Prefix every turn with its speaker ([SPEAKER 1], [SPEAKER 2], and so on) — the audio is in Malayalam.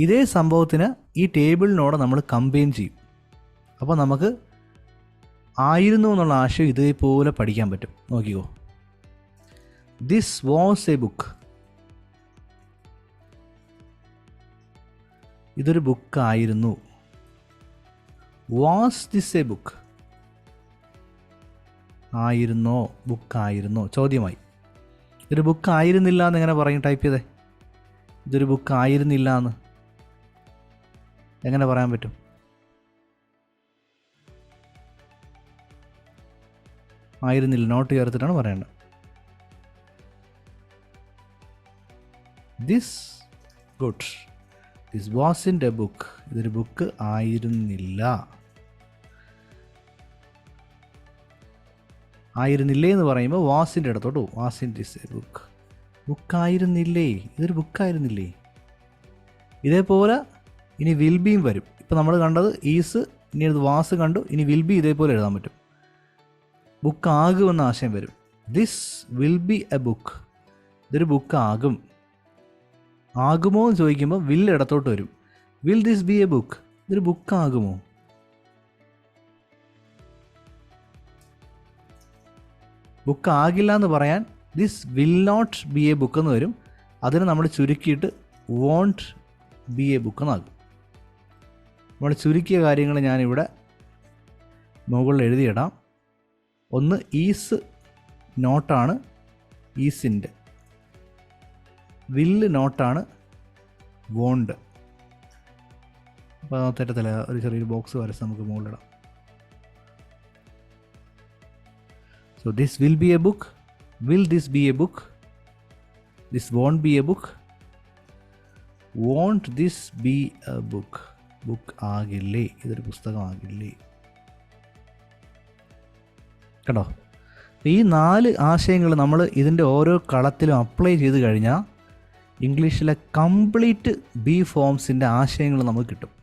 [SPEAKER 1] ഇതേ സംഭവത്തിന് ഈ ടേബിളിനോട് നമ്മൾ കമ്പയിൻ ചെയ്യും. അപ്പോൾ നമുക്ക് ആയിരുന്നു എന്നുള്ള ആശയം ഇതേപോലെ പഠിക്കാൻ പറ്റും. നോക്കിക്കോ. ദിസ് വാസ് എ ബുക്ക് ഇതൊരു ബുക്ക് ആയിരുന്നു. വാസ് ദിസ് എ ബുക്ക് ആയിരുന്നോ? ബുക്കായിരുന്നോ ചോദ്യമായി. ഇതൊരു ബുക്ക് ആയിരുന്നില്ല എന്ന് എങ്ങനെ പറയും? ടൈപ്പ് ചെയ്തേ. ഇതൊരു ബുക്ക് ആയിരുന്നില്ല എന്ന്. എങ്ങനെ പറയാൻ പറ്റും? ആയിരുന്നില്ല നോട്ട് ചേർത്തിട്ടാണ് പറയേണ്ടത്. This good this was in a book ഇതൊരു ബുക്ക് ആയിരുന്നില്ല. ആയിരുന്നില്ലേ എന്ന് പറയുമ്പോൾ വാസിന്റെ അടുത്തോട്ട് പോകും. Was in this a book ബുക്കായിരുന്നില്ലേ ഇതൊരു ബുക്കായിരുന്നില്ലേ ഇതേപോലെ ഇനി വിൽ ബിയും വരും. ഇപ്പം നമ്മൾ കണ്ടത് ഈസ് ഇനി അത് വാസ് കണ്ടു ഇനി വിൽ ബി ഇതേപോലെ എഴുതാൻ പറ്റും. ബുക്ക് ആകുമെന്ന ആശയം വരും. This will be a book ഇതൊരു ബുക്ക് ആകും. ആകുമോ എന്ന് ചോദിക്കുമ്പോൾ വിൽ ഇടത്തോട്ട് വരും. Will this be a book ഇതൊരു ബുക്ക് ആകുമോ? ബുക്ക് ആകില്ല എന്ന് പറയാൻ this will not be a book എന്ന് വരും. അതിന് നമ്മൾ ചുരുക്കിയിട്ട് വോണ്ട് ബി എ ബുക്ക് എന്നാകും. നമ്മൾ ചുരുക്കിയ കാര്യങ്ങൾ ഞാനിവിടെ മുകളിൽ എഴുതിയിടാം. ഒന്ന് ഈസ് നോട്ടാണ് ഈസിന്റെ വില്ല് നോട്ടാണ് വോണ്ട് അപ്പോൾ തെറ്റത്തില്ല ഒരു ചെറിയൊരു ബോക്സ് വരച്ച് നമുക്ക് മുകളിലിടാം so this will be a book will this be a book this won't be a book won't this be a book book ആകില്ലേ? ഇതൊരു പുസ്തകമാകില്ലേ? കേട്ടോ ഈ നാല് ആശയങ്ങൾ നമ്മൾ ഇതിന്റെ ഓരോ കളത്തിലും അപ്ലൈ ചെയ്ത് കഴിഞ്ഞാൽ ഇംഗ്ലീഷിലെ കംപ്ലീറ്റ് ബി ഫോംസിന്റെ ആശയങ്ങൾ നമുക്ക് കിട്ടും.